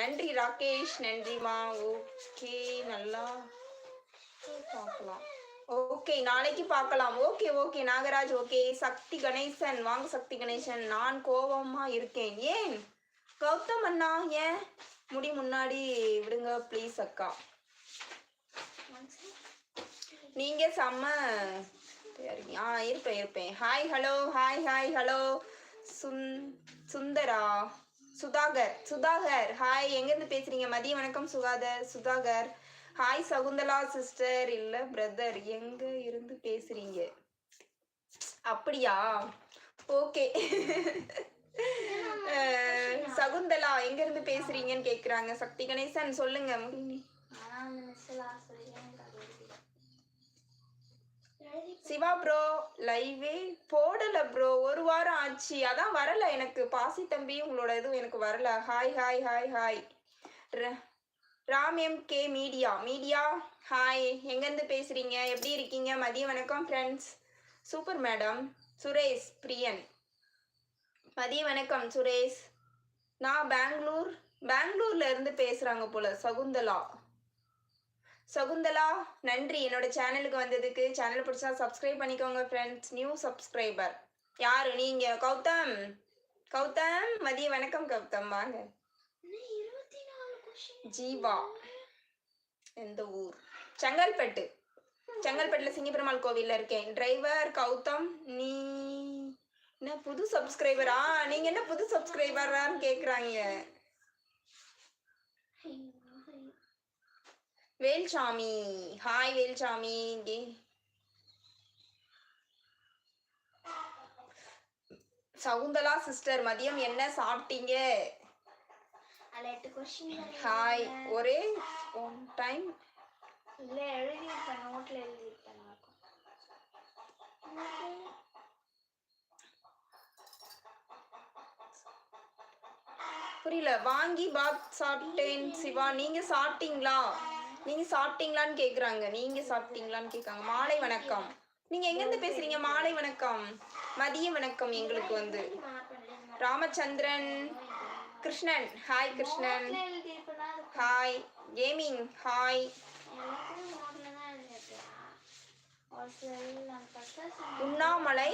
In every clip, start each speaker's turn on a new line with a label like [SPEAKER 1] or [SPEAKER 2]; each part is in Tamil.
[SPEAKER 1] நன்றி ராகேஷ். நன்றிமா ஓகே நல்லா பார்க்கலாம். ஓகே நாளைக்கு பார்க்கலாம். Okay okay Nagaraj okay. Sakthi Ganesan வாங்க சக்தி கணேசன். நான் கோபமா இருக்கேன். ஏன்? கௌதம் அண்ணா ஏன்? முடி முன்னாடி விடுங்க ப்ளீஸ் அக்கா. நீங்க செம்ம ஆ இருப்பேன் இருப்பேன். Hi hello hi hi hello சுந் Sundara. Sudhakar Sudhakar hi எங்கேருந்து பேசுறீங்க? மதிய வணக்கம் சுகாதர் சுதாகர். ஹாய் சகுந்தலா சிஸ்டர் இல்ல பிரதர் எங்க இருந்து பேசுறீங்க? அப்படியா? ஓகே சகுந்தலா எங்க இருந்து பேசுறீங்கன்னு கேக்குறாங்க. சக்தி கணேசன் சொல்லுங்க சிவா ப்ரோ லைவே போடல ப்ரோ ஒரு வாரம் ஆச்சு. அதான் வரல எனக்கு. பாசி தம்பி உங்களோட இதுவும் எனக்கு வரல. Hi hi hi hi Ram M K media media hi எங்கேருந்து பேசுறீங்க? எப்படி இருக்கீங்க? மதிய வணக்கம் friends super madam Suresh Priyan. மதிய வணக்கம் சுரேஷ். நான் பெங்களூர் பெங்களூர்ல இருந்து பேசுறாங்க போல சகுந்தலா. சகுந்தலா நன்றி. என்னோட சேனலுக்கு வந்ததுக்கு சேனல் பிடிச்சா சப்ஸ்கிரைப் பண்ணிக்கோங்க ஃப்ரெண்ட்ஸ் நியூ சப்ஸ்கிரைபர் யாரு? நீங்க. கௌதம். கௌதம் மதிய வணக்கம் கௌதம். வாங்க. ஜீவா. எந்த ஊர்? செங்கல்பட்டு. செங்கல்பட்டுல சிங்கப்பெருமாள் கோவில்ல இருக்கேன். டிரைவர் கௌதம் நீ என்ன புது சப்ஸ்கிரைபரா நீங்க என்ன புது சப்ஸ்கிரைபரான்னு கேக்குறாங்க. வேல்சாமி. ஹாய் வேல்சாமி. சகுந்தலா சிஸ்டர் மதியம் என்ன சாப்பிட்டீங்க? ஹாய் ஒரே ஒன் டைம்
[SPEAKER 2] இல்ல எழுதியிருப்பேன். நோட்ல எழுதியிருப்பேன்.
[SPEAKER 1] புரியல. வாங்கி பாத் சாப்பிட்டேன் சிவா. நீங்க சாப்பிட்டீங்களா? நீங்க சாப்பிட்டீங்களான்னு கேக்குறாங்க. நீங்க சாப்பிட்டீங்களான்னு கேட்காங்க மாலை வணக்கம். நீங்க எங்க இருந்து பேசுறீங்க? மாலை வணக்கம். மதிய வணக்கம் எங்களுக்கு வந்து. Ramachandran Krishnan. Hi Krishnan. Hi gaming hi
[SPEAKER 2] Unnamalai நோட்ல தான் எழுதியிருப்பேன் ஒரு சில நான் ஃபர்ஸ்ட்
[SPEAKER 1] உண்ணாமலை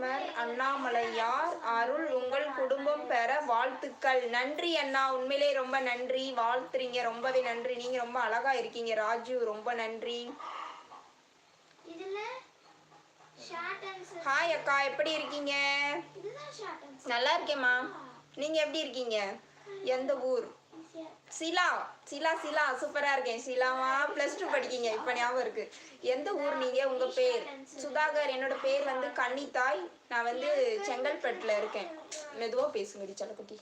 [SPEAKER 1] உடன்மர் அண்ணாமலையார் அருள் உங்கள் குடும்பம் பெற வாழ்த்துக்கள். நன்றி அண்ணா. உண்மையிலே ரொம்ப நன்றி. வாழ்த்துறீங்க. ரொம்பவே நன்றி. நீங்க ரொம்ப அழகா இருக்கீங்க. ராஜு ரொம்ப நன்றி. ஹாய் அக்கா. எப்படி இருக்கீங்க? நல்லா இருக்கேம்மா. நீங்க எப்படி இருக்கீங்க? எந்த ஊர்? சிலா சிலா சிலா சூப்பரா இருக்கேன். சிலாமா பிளஸ் டூ படிக்கீங்க. இப்ப ஞாபகம் இருக்கு. எந்த ஊர் நீங்க? உங்க பேர்? சுதாகர் என்னோட பேர் வந்து கன்னித்தாய். நான் வந்து செங்கல்பட்டுல இருக்கேன். மெதுவா பேசுங்க சலக்குட்டி.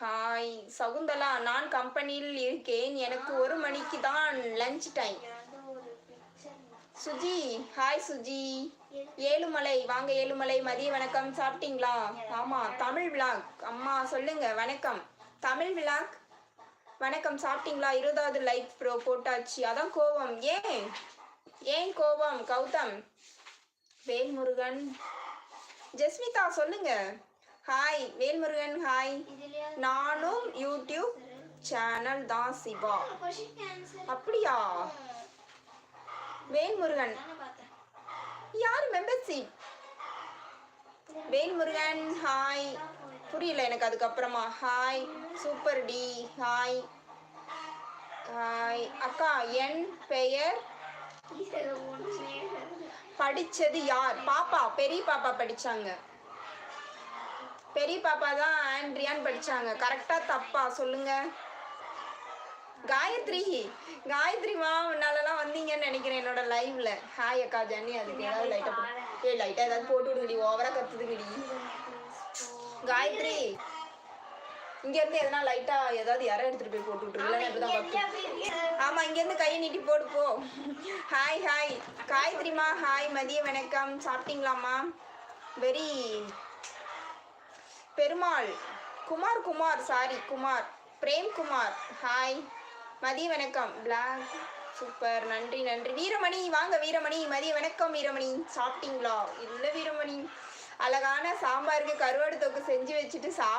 [SPEAKER 1] ஹாய் சகுந்தலா நான் கம்பெனியில் இருக்கேன். எனக்கு ஒரு மணிக்கு தான் lunch time Suji hi Suji. Ezhumalai வாங்க ஏழுமலை. மதிய வணக்கம். சாப்பிட்டீங்களா? ஆமா தமிழ் விளாக் அம்மா சொல்லுங்க. வணக்கம். தமிழ் விளாக் வணக்கம். சாப்பிட்டீங்களா? இருபதாவது லைக் ப்ரோ போட்டாச்சு. அதான் கோவம் ஏன்? ஏன் கோவம் கௌதம். வேல்முருகன். ஜெஸ்மிதா சொல்லுங்க. ஹாய் வேல்முருகன் ஹாய் நானும் யூடியூப் சேனல் தான் சிவா. அப்படியா? வேல்முருகன். யார் மெம்பர்ஷிப் வேல்முருகன் ஹாய் புரியல எனக்கு அதுக்கப்புறமா. ஹாய் சூப்பர் டி ஹாய் ஹாய் அக்கா என் பெயர்? படிச்சது யார்? பாப்பா பெரிய பாப்பா படிச்சாங்க. பெரிய பாப்பா தான் ஆண்ட்ரியான் படிச்சாங்க. கரெக்டா தப்பா? சொல்லுங்க. காயத்ரி. காயத்ரி மா உன்னாலலாம் வந்தீங்கன்னு நினைக்கிறேன் என்னோட லைவ்ல ஹாய் அக்கா ஜன்னி அதுக்கு ஏதாவது லைட்டா ஏ லைட்டா ஏதாவது போட்டு விடுங்கடி. ஓவரா கத்துதுங்கடி. காயத்ரி. இங்க இருந்து எதனா லைட்டா ஏதாவது யாரை எடுத்துட்டு போய் போட்டு கத்து ஆமா இங்க இருந்து கையை நீட்டி போடு போ. ஹாய் ஹாய் காயத்ரிமா ஹாய் மதிய வணக்கம். சாப்பிட்டீங்களாம்மா? Very Perumal. Kumar Kumar. Sorry Kumar. Prem Kumar. Hi மதிய வணக்கம். பிளாக் சூப்பர் நன்றி நன்றி. வீரமணி வாங்க வீரமணி. மதிய வணக்கம் வீரமணி. சாப்பிட்டீங்களா? இல்லை வீரமணி. அழகான சாம்பாருக்கு கருவாடு தொக்கு செஞ்சு வச்சுட்டு சா